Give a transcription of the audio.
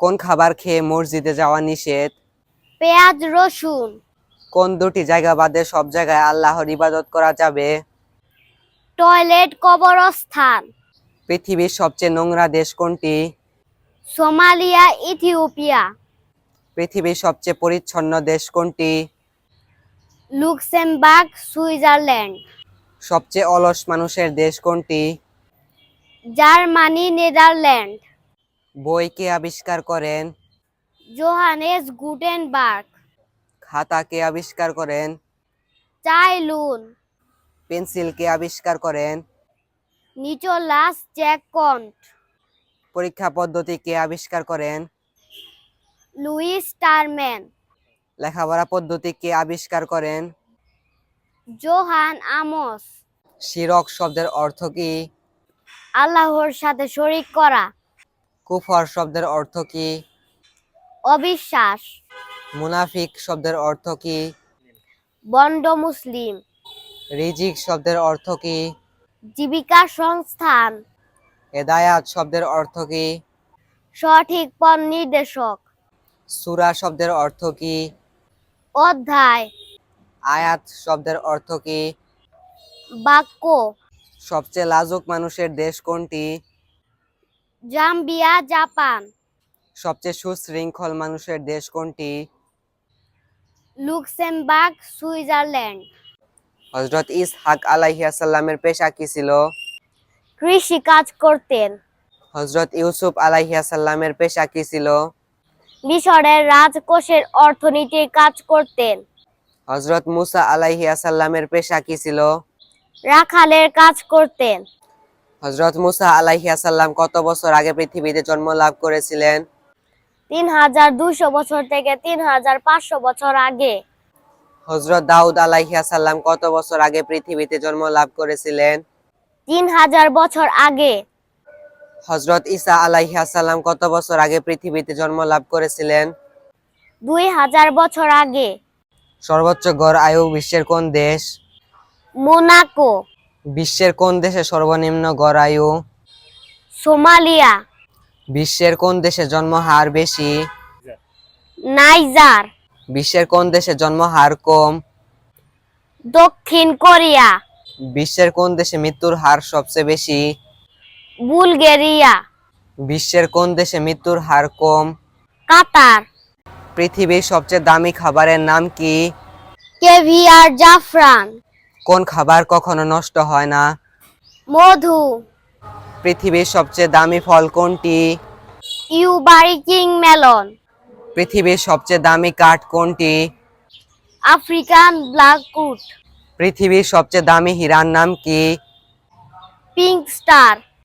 কোন খাবার খেয়ে মসজিদে যাওয়া নিষেধ? পেঁয়াজ রসুন। কোন দুটি জায়গা বাদে সব জায়গায় আল্লাহর ইবাদত করা যাবে? টয়লেট কবরস্থান। পৃথিবীর সবচেয়ে নোংরা দেশ কোনটি? Somalia Ethiopia. পৃথিবীর সবচেয়ে পরিচ্ছন্ন দেশ কোনটি? Luxembourg Switzerland. সবচেয়ে অলস মানুষের দেশ কোনটি? Germany Netherland. বই কে আবিষ্কার করেন। Johannes Gutenberg. খাতা কে আবিষ্কার করেন। চাইলুন পেন্সিল কে আবিষ্কার করেন। নিচোলাস জ্যাকন্ট পরীক্ষা পদ্ধতি কে আবিষ্কার করেন। Louis Terman. লেখাপড়া পদ্ধতি কে আবিষ্কার করেন। Johann Amos. শিরক শব্দের অর্থ কি? আল্লাহর সাথে শরিক করা। কুফর শব্দের অর্থ কি? অবিশ্বাস। মুনাফিক শব্দের অর্থ কি? বন্ড মুসলিম। রিজিক শব্দের অর্থ কি? জীবিকা সংস্থান। হেদায়াত শব্দের অর্থ কি? সঠিক পথ নির্দেশক। সুরা শব্দের অর্থ কি? অধ্যায়। আয়াত শব্দের অর্থ কি? বাক্য। সবচেয়ে লাজুক মানুষের দেশ কোনটি? Zambia Japan. সবচেয়ে সুশৃঙ্খল মানুষের দেশ কোনটি? Luxembourg Switzerland. হজরত ইসহাক আলাইহিয়াসাল্লামের পেশা কি ছিল? কৃষি কাজ করতেন। হজরত ইউসুফ আলাইহিয়াসাল্লামের পেশা কি ছিল? মিশরের রাজকোষের অর্থনীতির কাজ করতেন। হজরত মুসা আলাইহিয়াসাল্লামের পেশা কি ছিল? রাখালের কাজ করতেন। হজরত মুসা আলাইহিয়াসাল্লাম কত বছর আগে পৃথিবীতে জন্ম লাভ করেছিলেন? তিন হাজার দুশো বছর থেকে তিন হাজার পাঁচশো বছর আগে। হজরত দাউদ আলাইহিয়াসাল্লাম কত বছর আগে পৃথিবীতে জন্ম লাভ করেছিলেন? তিন হাজার বছর আগে। হজরত ঈসা আলাইহিয়াসাল্লাম কত বছর আগে পৃথিবীতে জন্ম লাভ করেছিলেন? দুই হাজার বছর আগে। সর্বোচ্চ গড় আয়ু বিশ্বের কোন দেশ? মোনাকো। বিশ্বের কোন দেশে সর্বনিম্ন গড় আয়ু? সোমালিয়া। বিশ্বের কোন দেশে জন্মহার বেশি? নাইজার। বিশ্বের কোন দেশে জন্মহার কম? দক্ষিণ কোরিয়া। বিশ্বের কোন দেশে মৃত্যুর হার সবচেয়ে বেশি? বুলগেরিয়া। বিশ্বের কোন দেশে মৃত্যুর হার কম? কাতার। পৃথিবীর সবচেয়ে দামি খাবারের নাম কি? কেভিয়ার জাফরান। কোন খাবার কখনো নষ্ট হয় না? মধু। পৃথিবীর সবচেয়ে দামি ফল কোনটি? Yubari King melon. পৃথিবীর সবচেয়ে দামি কাঠ কোনটি? আফ্রিকান ব্ল্যাকউড পৃথিবীর সবচেয়ে দামি হীরার নাম কি? Pink Star.